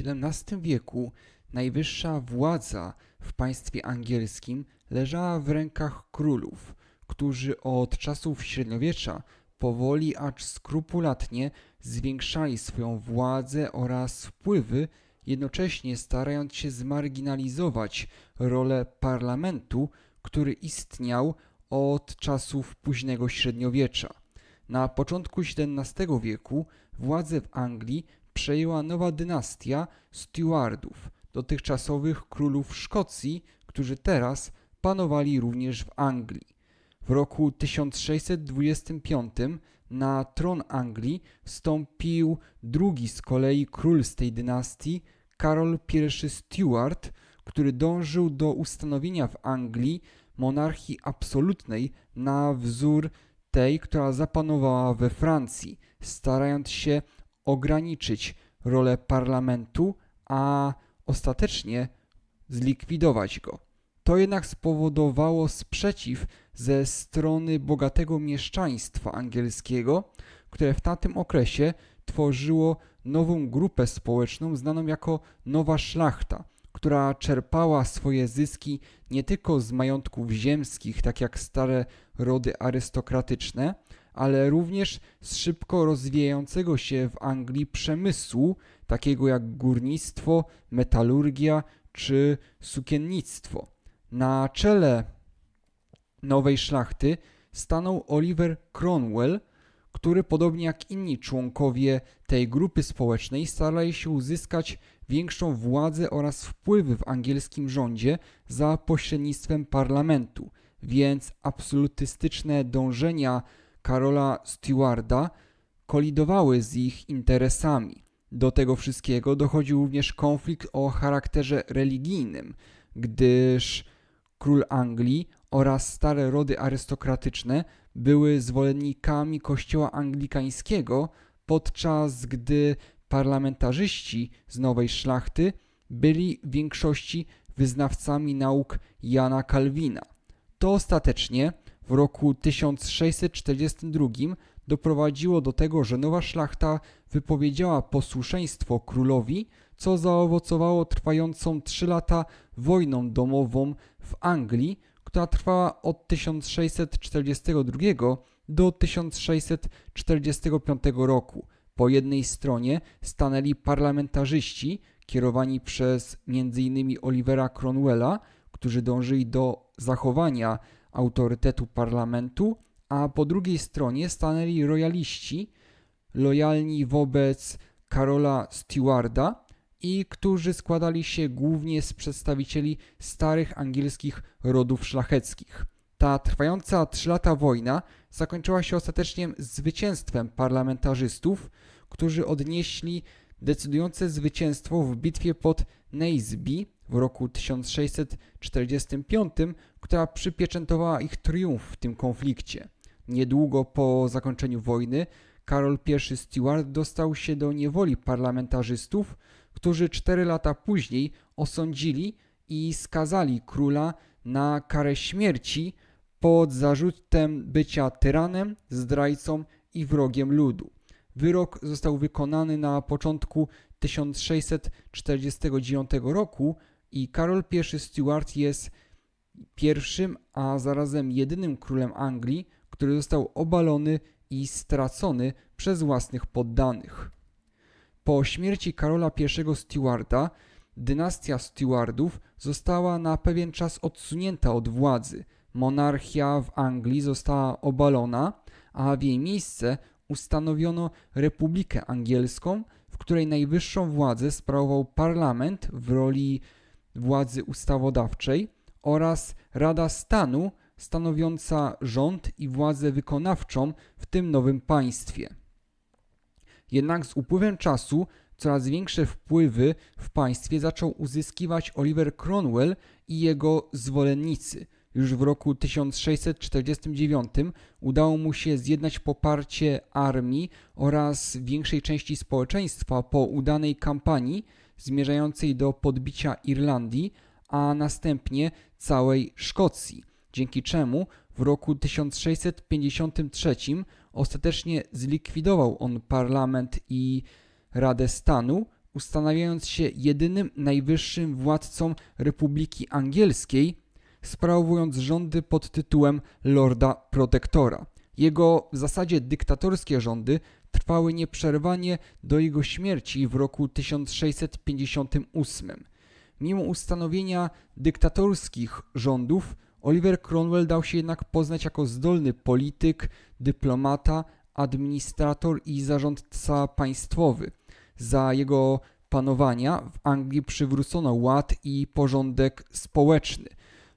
XVII wieku najwyższa władza w państwie angielskim leżała w rękach królów, którzy od czasów średniowiecza powoli acz skrupulatnie zwiększali swoją władzę oraz wpływy, jednocześnie starając się zmarginalizować rolę parlamentu, który istniał od czasów późnego średniowiecza. Na początku XVII wieku władzę w Anglii przejęła nowa dynastia Stewardów, dotychczasowych królów Szkocji, którzy teraz panowali również w Anglii. W roku 1625 na tron Anglii wstąpił drugi z kolei król z tej dynastii, Karol I Stuart, który dążył do ustanowienia w Anglii monarchii absolutnej na wzór tej, która zapanowała we Francji, starając się ograniczyć rolę parlamentu, a ostatecznie zlikwidować go. To jednak spowodowało sprzeciw ze strony bogatego mieszczaństwa angielskiego, które w tamtym okresie tworzyło nową grupę społeczną znaną jako Nowa Szlachta, która czerpała swoje zyski nie tylko z majątków ziemskich, tak jak stare rody arystokratyczne, ale również z szybko rozwijającego się w Anglii przemysłu, takiego jak górnictwo, metalurgia czy sukiennictwo. Na czele nowej szlachty stanął Oliver Cromwell, który podobnie jak inni członkowie tej grupy społecznej starali się uzyskać większą władzę oraz wpływy w angielskim rządzie za pośrednictwem parlamentu, więc absolutystyczne dążenia Karola Stewarda kolidowały z ich interesami. Do tego wszystkiego dochodził również konflikt o charakterze religijnym, gdyż król Anglii oraz stare rody arystokratyczne były zwolennikami kościoła anglikańskiego, podczas gdy parlamentarzyści z nowej szlachty byli w większości wyznawcami nauk Jana Kalwina. To ostatecznie w roku 1642 doprowadziło do tego, że nowa szlachta wypowiedziała posłuszeństwo królowi, co zaowocowało trwającą trzy lata wojną domową w Anglii, która trwała od 1642 do 1645 roku. Po jednej stronie stanęli parlamentarzyści kierowani przez m.in. Olivera Cromwella, którzy dążyli do zachowania autorytetu parlamentu, a po drugiej stronie stanęli royaliści lojalni wobec Karola Stewarda i którzy składali się głównie z przedstawicieli starych angielskich rodów szlacheckich. Ta trwająca trzy lata wojna zakończyła się ostatecznie zwycięstwem parlamentarzystów, którzy odnieśli decydujące zwycięstwo w bitwie pod Naseby w roku 1645, która przypieczętowała ich triumf w tym konflikcie. Niedługo po zakończeniu wojny Karol I Stuart dostał się do niewoli parlamentarzystów, którzy cztery lata później osądzili i skazali króla na karę śmierci pod zarzutem bycia tyranem, zdrajcą i wrogiem ludu. Wyrok został wykonany na początku 1649 roku i Karol I Stuart jest pierwszym, a zarazem jedynym królem Anglii, który został obalony i stracony przez własnych poddanych. Po śmierci Karola I Stuarta dynastia Stuartów została na pewien czas odsunięta od władzy. Monarchia w Anglii została obalona, a w jej miejsce ustanowiono Republikę Angielską, w której najwyższą władzę sprawował parlament w roli władzy ustawodawczej oraz Rada Stanu stanowiąca rząd i władzę wykonawczą w tym nowym państwie. Jednak z upływem czasu coraz większe wpływy w państwie zaczął uzyskiwać Oliver Cromwell i jego zwolennicy. Już w roku 1649 udało mu się zjednać poparcie armii oraz większej części społeczeństwa po udanej kampanii zmierzającej do podbicia Irlandii, a następnie całej Szkocji dzięki czemu w roku 1653 ostatecznie zlikwidował on parlament i Radę Stanu ustanawiając się jedynym najwyższym władcą Republiki Angielskiej, sprawując rządy pod tytułem Lorda Protektora. Jego w zasadzie dyktatorskie rządy trwały nieprzerwanie do jego śmierci w roku 1658. Mimo ustanowienia dyktatorskich rządów, Oliver Cromwell dał się jednak poznać jako zdolny polityk, dyplomata, administrator i zarządca państwowy. Za jego panowania w Anglii przywrócono ład i porządek społeczny.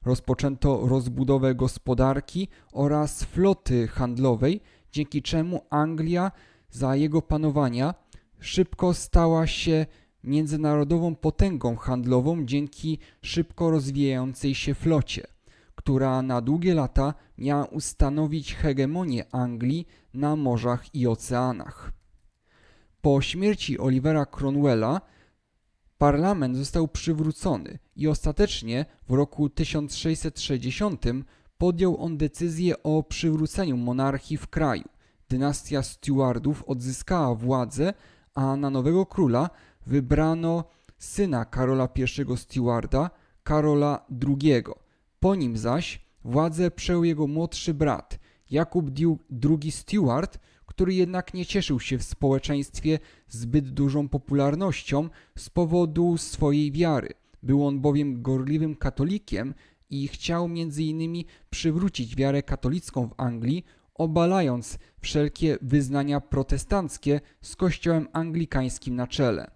Rozpoczęto rozbudowę gospodarki oraz floty handlowej, dzięki czemu Anglia za jego panowania szybko stała się międzynarodową potęgą handlową dzięki szybko rozwijającej się flocie, która na długie lata miała ustanowić hegemonię Anglii na morzach i oceanach. Po śmierci Olivera Cromwella parlament został przywrócony i ostatecznie w roku 1660 podjął on decyzję o przywróceniu monarchii w kraju. Dynastia Stewardów odzyskała władzę, a na nowego króla wybrano syna Karola I Stewarda, Karola II. Po nim zaś władzę przejął jego młodszy brat, Jakub II Stewart, który jednak nie cieszył się w społeczeństwie zbyt dużą popularnością z powodu swojej wiary. Był on bowiem gorliwym katolikiem i chciał innymi przywrócić wiarę katolicką w Anglii, obalając wszelkie wyznania protestanckie z kościołem anglikańskim na czele.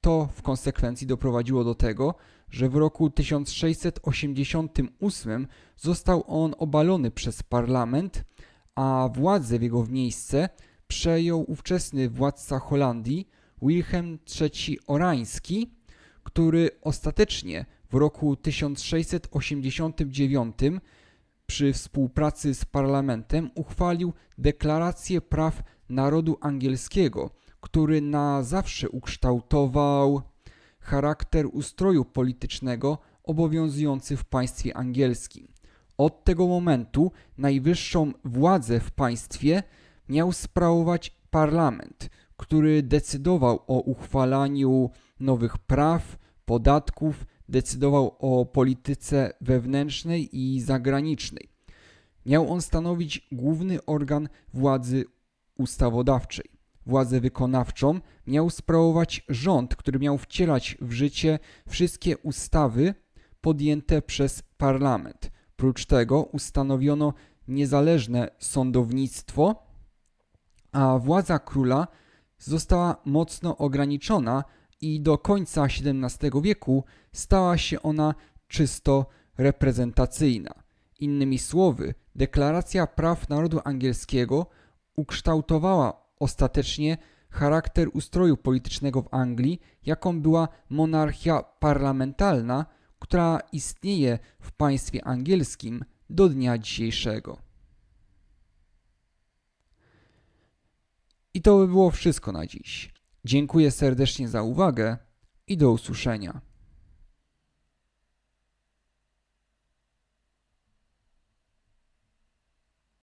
To w konsekwencji doprowadziło do tego, że w roku 1688 został on obalony przez parlament, a władzę w jego miejsce przejął ówczesny władca Holandii Wilhelm III Orański, który ostatecznie w roku 1689 przy współpracy z parlamentem uchwalił Deklarację Praw Narodu Angielskiego, który na zawsze ukształtował charakter ustroju politycznego obowiązujący w państwie angielskim. Od tego momentu najwyższą władzę w państwie miał sprawować parlament, który decydował o uchwalaniu nowych praw, podatków, decydował o polityce wewnętrznej i zagranicznej. Miał on stanowić główny organ władzy ustawodawczej. Władzę wykonawczą miał sprawować rząd, który miał wcielać w życie wszystkie ustawy podjęte przez parlament. Prócz tego ustanowiono niezależne sądownictwo, a władza króla została mocno ograniczona i do końca XVII wieku stała się ona czysto reprezentacyjna. Innymi słowy, Deklaracja Praw Narodu Angielskiego ukształtowała ostatecznie charakter ustroju politycznego w Anglii, jaką była monarchia parlamentarna, która istnieje w państwie angielskim do dnia dzisiejszego. I to by było wszystko na dziś. Dziękuję serdecznie za uwagę i do usłyszenia.